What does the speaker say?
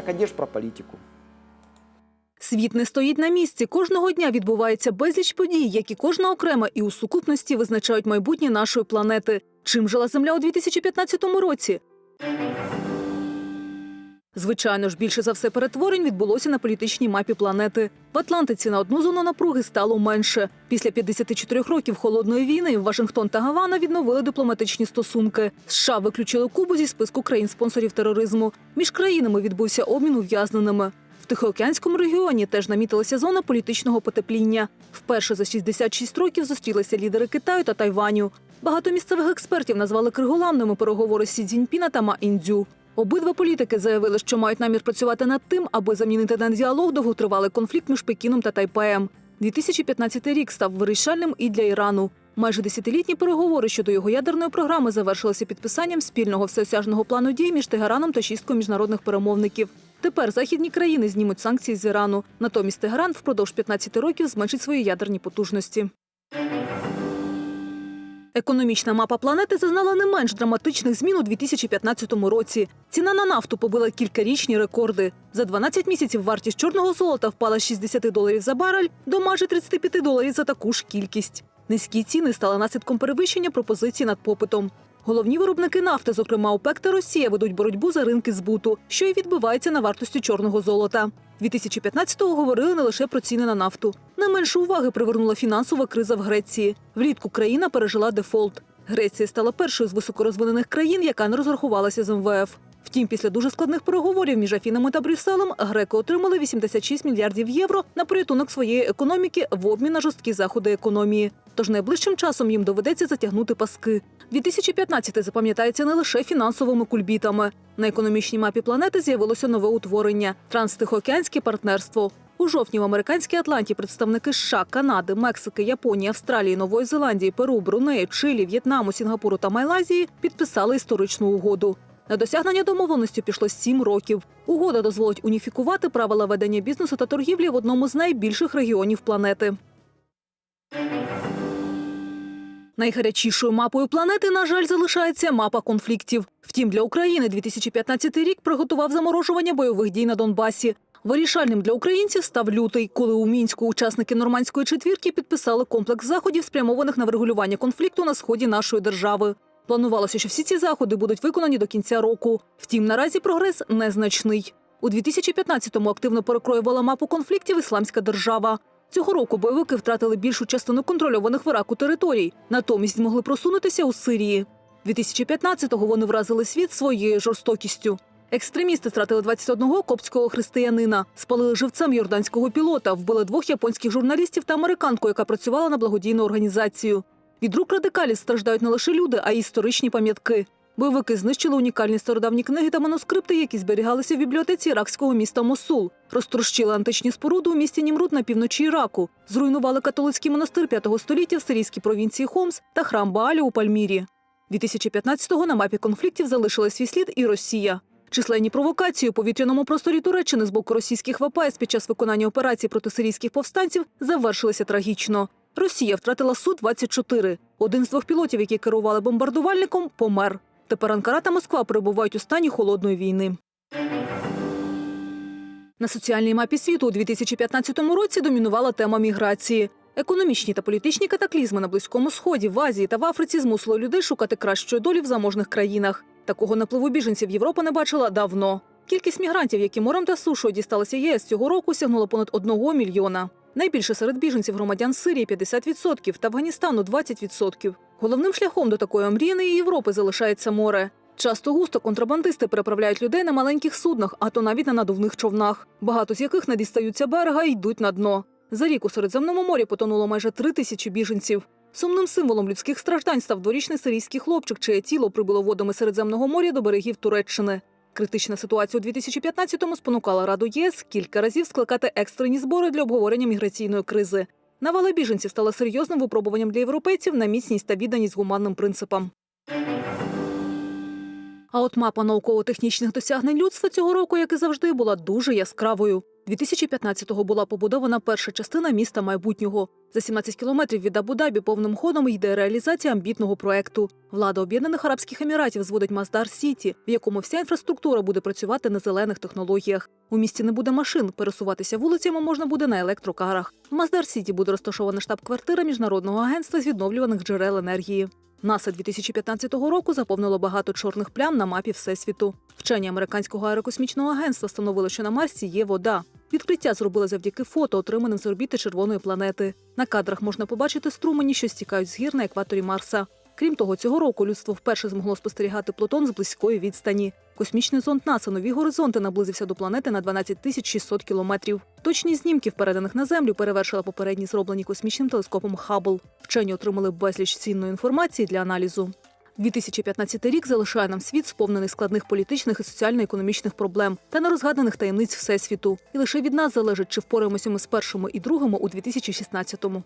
Так а де ж про політику? Світ не стоїть на місці. Кожного дня відбувається безліч подій, які кожна окрема і у сукупності визначають майбутнє нашої планети. Чим жила Земля у 2015 році? Звичайно ж, більше за все перетворень відбулося на політичній мапі планети. В Атлантиці на одну зону напруги стало менше. Після 54 років холодної війни Вашингтон та Гавана відновили дипломатичні стосунки. США виключили Кубу зі списку країн-спонсорів тероризму. Між країнами відбувся обмін ув'язненими. В Тихоокеанському регіоні теж намітилася зона політичного потепління. Вперше за 66 років зустрілися лідери Китаю та Тайваню. Багато місцевих експертів назвали криголамними переговори Сі Цзіньпіна та Ма Індзю. Обидва політики заявили, що мають намір працювати над тим, аби замінити на діалог довготривалий конфлікт між Пекіном та Тайпеєм. 2015 рік став вирішальним і для Ірану. Майже десятилітні переговори щодо його ядерної програми завершилися підписанням спільного всеосяжного плану дій між Тегераном та шісткою міжнародних перемовників. Тепер західні країни знімуть санкції з Ірану. Натомість Тегеран впродовж 15 років зменшить свої ядерні потужності. Економічна мапа планети зазнала не менш драматичних змін у 2015 році. Ціна на нафту побила кількарічні рекорди. За 12 місяців вартість чорного золота впала з 60 доларів за барель до майже 35 доларів за таку ж кількість. Низькі ціни стали наслідком перевищення пропозицій над попитом. Головні виробники нафти, зокрема ОПЕК та Росія, ведуть боротьбу за ринки збуту, що й відбивається на вартості чорного золота. 2015-го говорили не лише про ціни на нафту. Не менше уваги привернула фінансова криза в Греції. Влітку країна пережила дефолт. Греція стала першою з високорозвинених країн, яка не розрахувалася з МВФ. Втім, після дуже складних переговорів між Афінами та Брюсселем греки отримали 86 мільярдів євро на порятунок своєї економіки в обмін на жорсткі заходи економії. Тож найближчим часом їм доведеться затягнути паски. 2015 запам'ятається не лише фінансовими кульбітами. На економічній мапі планети з'явилося нове утворення транстихоокеанське партнерство. У жовтні в американській Атланті представники США, Канади, Мексики, Японії, Австралії, Нової Зеландії, Перу, Брунею, Чилі, В'єтнаму, Сінгапуру та Майлайзії підписали історичну угоду. На досягнення домовленості пішло сім років. Угода дозволить уніфікувати правила ведення бізнесу та торгівлі в одному з найбільших регіонів планети. Найгарячішою мапою планети, на жаль, залишається мапа конфліктів. Втім, для України 2015 рік приготував заморожування бойових дій на Донбасі. Вирішальним для українців став лютий, коли у мінську учасники нормандської четвірки підписали комплекс заходів, спрямованих на врегулювання конфлікту на сході нашої держави. Планувалося, що всі ці заходи будуть виконані до кінця року. Втім, наразі прогрес незначний. У 2015-му активно перекроювала мапу конфліктів Ісламська держава. Цього року бойовики втратили більшу частину контрольованих в Іраку територій, натомість змогли просунутися у Сирії. 2015-го вони вразили світ своєю жорстокістю. Екстремісти втратили 21 коптського християнина, спалили живцем йорданського пілота, вбили двох японських журналістів та американку, яка працювала на благодійну організацію. Від рук радикалів страждають не лише люди, а й історичні пам'ятки. Бойовики знищили унікальні стародавні книги та манускрипти, які зберігалися в бібліотеці іракського міста Мосул, розтрощили античні споруди у місті Німрут на півночі Іраку, зруйнували католицький монастир 5 століття в сирійській провінції Хомс та храм Бааля у Пальмірі. 2015-го на мапі конфліктів залишили свій слід і Росія. Численні провокації у повітряному просторі Туреччини з боку російських ВПС під час виконання операцій проти сирійських повстанців завершилися трагічно. Росія втратила Су-24. Один з двох пілотів, які керували бомбардувальником, помер. Тепер Анкара та Москва перебувають у стані холодної війни. На соціальній мапі світу у 2015 році домінувала тема міграції. Економічні та політичні катаклізми на Близькому Сході, в Азії та в Африці змусили людей шукати кращої долі в заможних країнах. Такого напливу біженців Європа не бачила давно. Кількість мігрантів, які морем та сушою дісталися ЄС цього року, сягнула понад одного мільйона. Найбільше серед біженців громадян Сирії 50% та Афганістану 20%. Головним шляхом до такої омріяної Європи залишається море. Часто густо контрабандисти переправляють людей на маленьких суднах, а то навіть на надувних човнах, багато з яких не дістаються берега і йдуть на дно. За рік у Середземному морі потонуло майже три тисячі біженців. Сумним символом людських страждань став дворічний сирійський хлопчик, чиє тіло прибуло водами Середземного моря до берегів Туреччини. Критична ситуація у 2015-му спонукала Раду ЄС кілька разів скликати екстрені збори для обговорення міграційної кризи. Навала біженців стала серйозним випробуванням для європейців на міцність та відданість гуманним принципам. А от мапа науково-технічних досягнень людства цього року, як і завжди, була дуже яскравою. 2015-го була побудована перша частина міста майбутнього. За 17 кілометрів від Абу-Дабі повним ходом йде реалізація амбітного проекту. Влада Об'єднаних Арабських Еміратів зводить Маздар Сіті, в якому вся інфраструктура буде працювати на зелених технологіях. У місті не буде машин, пересуватися вулицями можна буде на електрокарах. В Маздар Сіті буде розташована штаб-квартира міжнародного агентства з відновлюваних джерел енергії. НАСА 2015 року заповнило багато чорних плям на мапі Всесвіту. Вчені американського аерокосмічного агентства встановили, що на Марсі є вода. Відкриття зробили завдяки фото, отриманим з орбіти червоної планети. На кадрах можна побачити струмені, що стікають з гір на екваторі Марса. Крім того, цього року людство вперше змогло спостерігати Плутон з близької відстані. Космічний зонд НАСА «Нові горизонти» наблизився до планети на 12 тисяч 600 кілометрів. Точність знімків, переданих на Землю, перевершила попередні зроблені космічним телескопом Хаббл. Вчені отримали безліч цінної інформації для аналізу. 2015 рік залишає нам світ, сповнений складних політичних і соціально-економічних проблем та нерозгаданих таємниць всесвіту. І лише від нас залежить, чи впораємося ми з першими і другими у 2016-му.